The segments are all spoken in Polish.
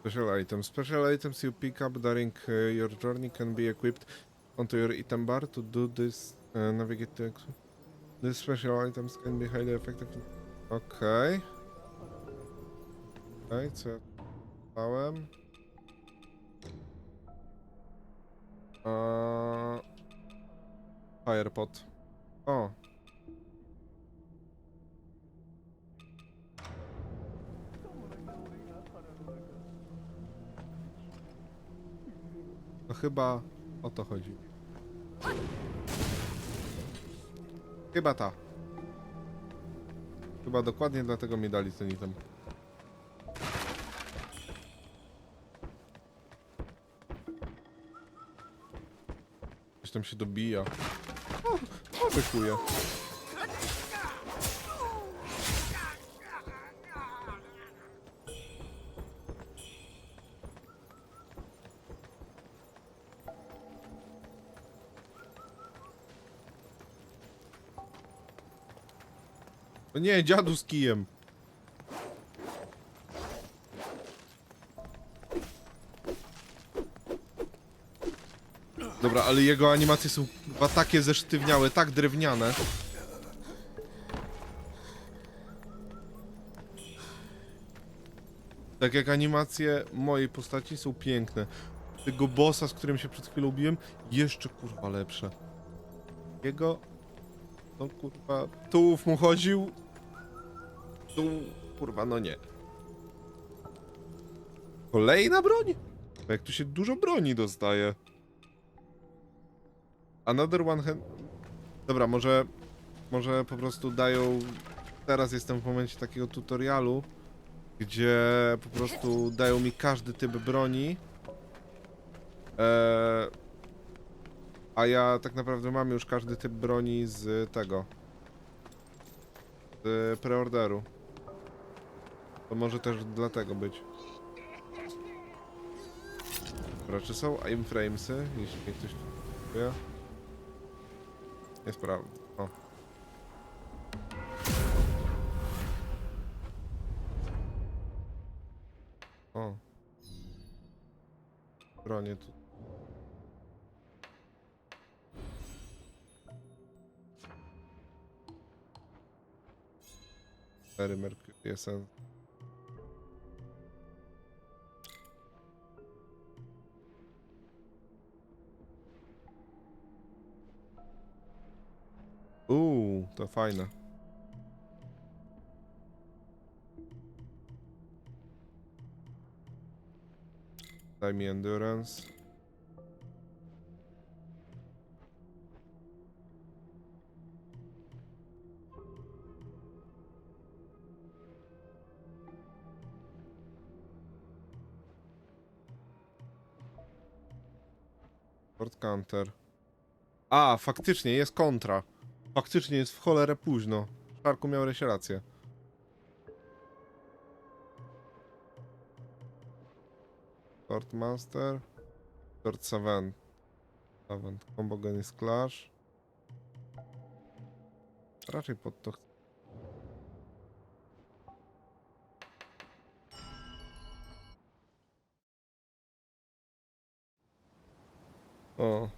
Special items. Special items you pick up during uh, your journey can be equipped onto your item bar to do this. Uh, navigate to. These special items can be highly effective. Okay. Co ja dałem? Eee, Firepot. O. chyba o to chodzi. Chyba ta. Chyba dokładnie dlatego mi dali ten item. Coś tam się dobija. O, o. O nie, dziadu z kijem. Dobra, ale jego animacje są chyba takie zesztywniałe, tak drewniane. Tak jak animacje mojej postaci są piękne. Tego bossa, z którym się przed chwilą biłem, jeszcze kurwa lepsze. Jego... No kurwa... Tułów mu chodził... Tu... Kurwa, no nie. Kolejna broń? Bo Jak tu się dużo broni dostaje. Another one hand... Dobra, może... Może po prostu dają... Teraz jestem w momencie takiego tutorialu, gdzie po prostu dają mi każdy typ broni. Eee, a ja tak naprawdę mam już każdy typ broni z tego. Z preorderu. To może też dlatego być. Dobra, czy są aim framesy? Jeśli ktoś wie. Jest prawda. O. O. Bronie tu. Cztery Mercury Essence. Uuu, to fajne. Daj mi endurance. Fort Counter. A, faktycznie jest kontra. Faktycznie jest w cholerę późno. Szarku miał rację. Sword Master. Sword Savant. Savant. Combo jest Clash. Raczej pod to chcę. O.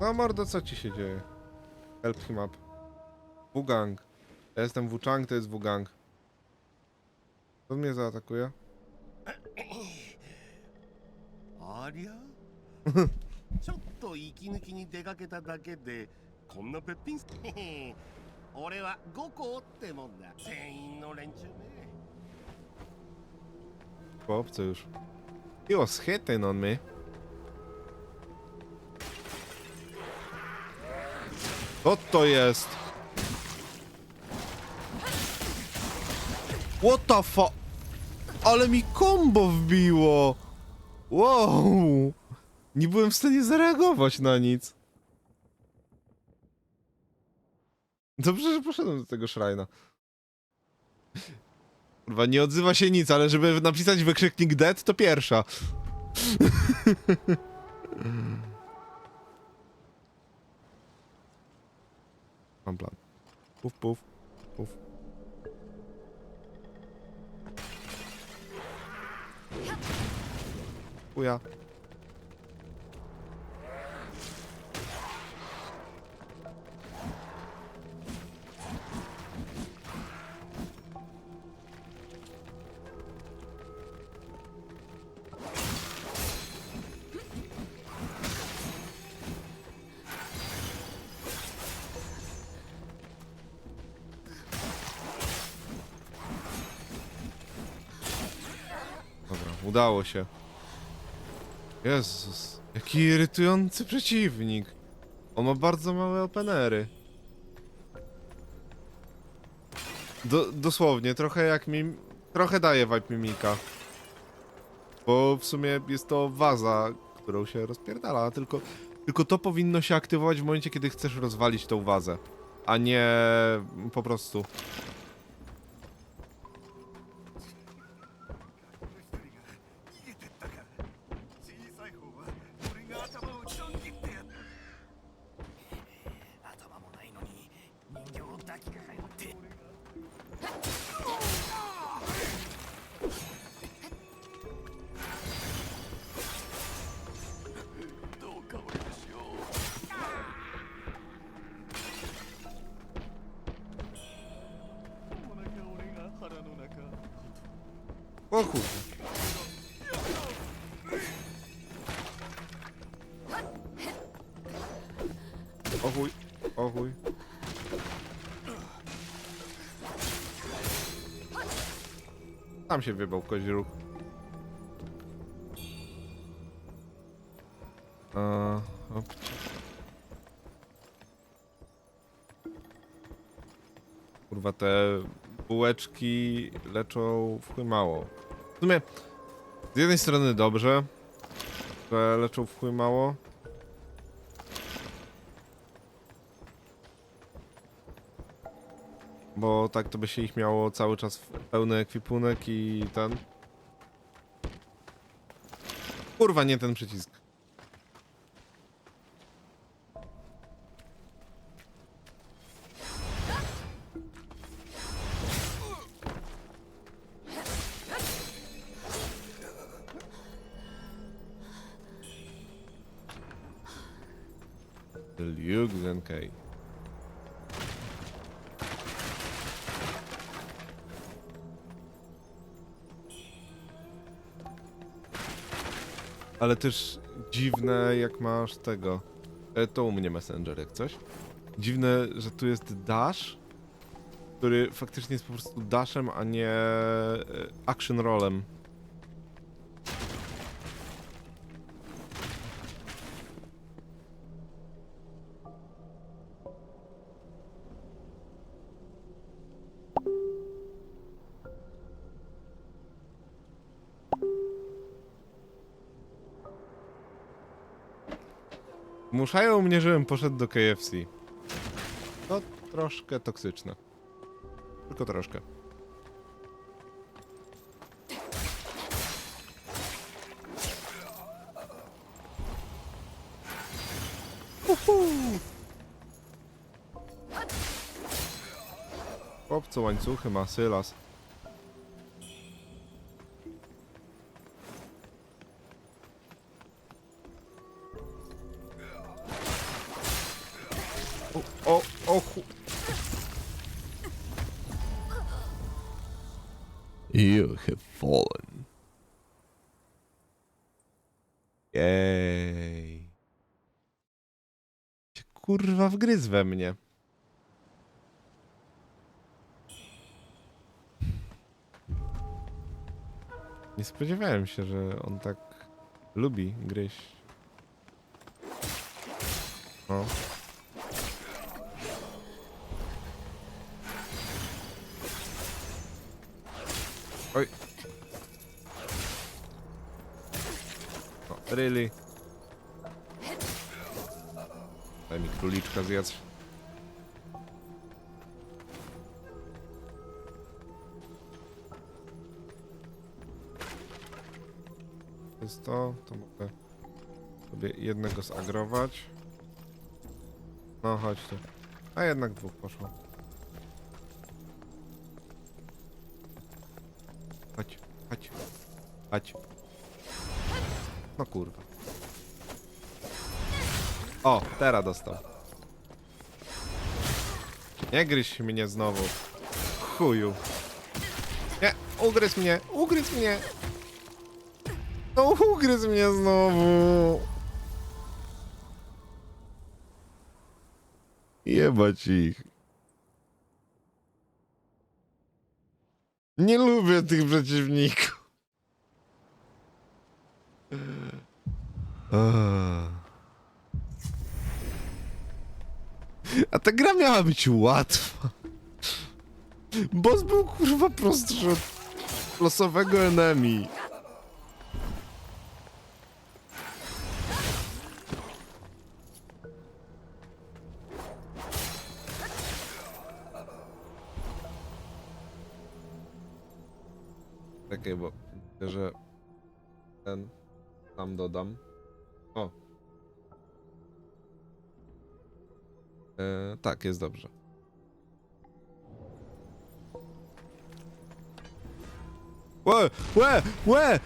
No mordo, co ci się dzieje? Help him up. Wugang. Ja jestem Wuchang, to jest Wugang. Kto mnie zaatakuje? ありゃちょっと息抜きに出かけただけでこんなべっぴん俺は5個ってもんだ全員の連中ね Chłopcy już. He was hitting on me. Co to jest? What the fu... Ale mi combo wbiło! Wow! Nie byłem w stanie zareagować na nic. Dobrze, że poszedłem do tego shrina. Kurwa, nie odzywa się nic, ale żeby napisać wykrzyknik dead, to pierwsza. Mam plan. Puf, puf, puf. Uja. Udało się. Jezus, jaki irytujący przeciwnik. On ma bardzo małe openery. Do, dosłownie, trochę jak mim... Trochę daje vibe mimika. Bo w sumie jest to waza, którą się rozpierdala, tylko... Tylko to powinno się aktywować w momencie, kiedy chcesz rozwalić tą wazę. A nie po prostu. O kurde. O chuj, o chuj. Tam się wybał kozi róg. Eee. Kurwa, te bułeczki leczą w chuj mało. W sumie, z jednej strony dobrze, że leczą w chuj mało. Bo tak to by się ich miało cały czas pełny ekwipunek i ten. Kurwa, nie ten przycisk. Luke Zenkei. Ale też dziwne jak masz tego. E, to u mnie Messenger jak coś. Dziwne, że tu jest dash, który faktycznie jest po prostu dashem, a nie e, action rolem. Muszają mnie, żebym poszedł do KFC. To troszkę toksyczne. Tylko troszkę. Uhu. Chłopcu łańcuchy ma O, o, o chu... You have fallen. Jej. Się kurwa wgryzł we mnie. Nie spodziewałem się, że on tak lubi gryźć. No. Oj. No, really? Daj mi króliczka. To jest to, to mogę sobie jednego zagrować. No chodź tu. A jednak dwóch poszło. Chodź, chodź. No kurwa. O, teraz dostał. Nie gryź mnie znowu. Chuju. Nie, ugryź mnie, ugryź mnie. No ugryź mnie znowu. Jebać ich. Nie lubię tych przeciwników. A ta gra miała być łatwa. Boss był kurwa prostszy od losowego enemy. Czekaj, bo że ten tam dodam. O. E, tak, jest dobrze. Łe, łe, łe!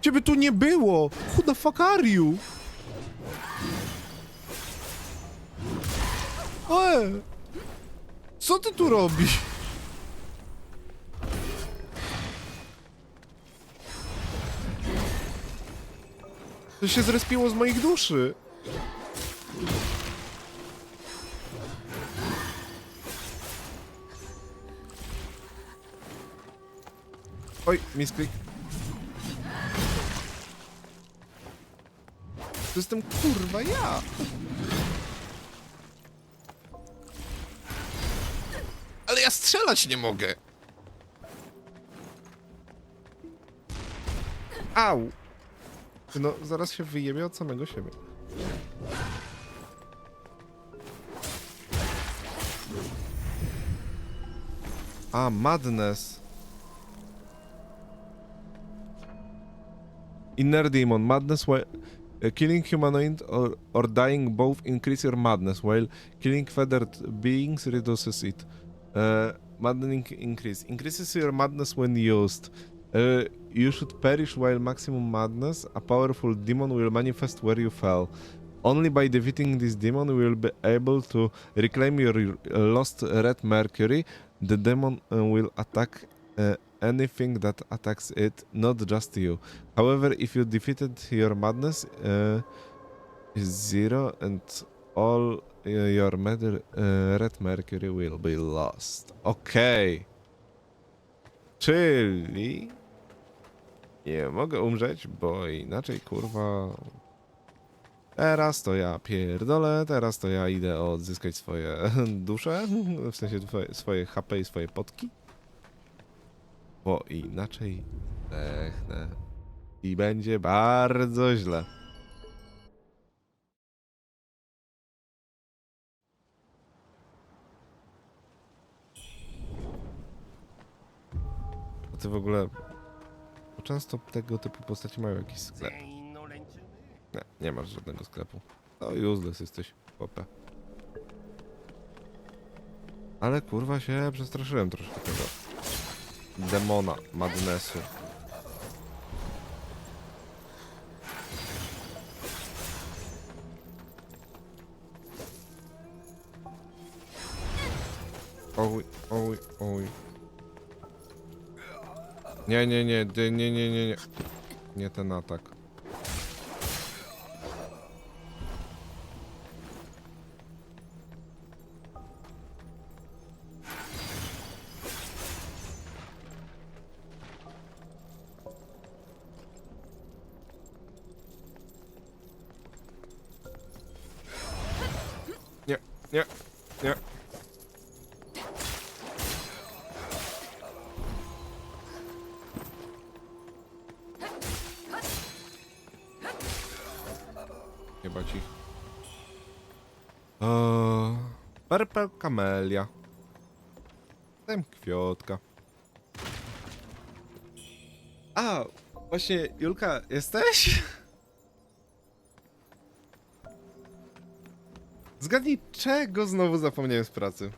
Ciebie tu nie było! Who the fuck are you? Łe! Co ty tu robisz? To się zrespiło z moich duszy. Oj, misklik. To jestem kurwa ja. Ale ja strzelać nie mogę. Au. No, zaraz się wyjebie od samego siebie. A, madness. Inner demon, madness while uh, killing humanoid or, or dying both increase your madness, while killing feathered beings reduces it. Uh, maddening increase increases your madness when used. You should perish while maximum madness. A powerful demon will manifest where you fell. Only by defeating this demon will be able to reclaim your lost red mercury. The demon uh, will attack uh, anything that attacks it, not just you. However, if you defeated your madness, uh, is zero and all uh, your med- uh, red mercury will be lost. Okay. Czyli nie mogę umrzeć, bo inaczej kurwa. Teraz to ja pierdolę, teraz to ja idę odzyskać swoje dusze, w sensie swoje HP i swoje potki. Bo inaczej zdechnę. I będzie bardzo źle. A ty w ogóle często tego typu postaci mają jakiś sklep. Nie, nie masz żadnego sklepu. No useless jesteś, chłopie. Ale kurwa się przestraszyłem troszkę tego demona, madnessu. Oj, oj, oj. Nie, nie, nie, nie, nie, nie, nie, nie. Chyba ci. Eee, Purple Camellia. Tem kwiotka. A, właśnie, Julka, jesteś? Zgadnij, czego znowu zapomniałem z pracy.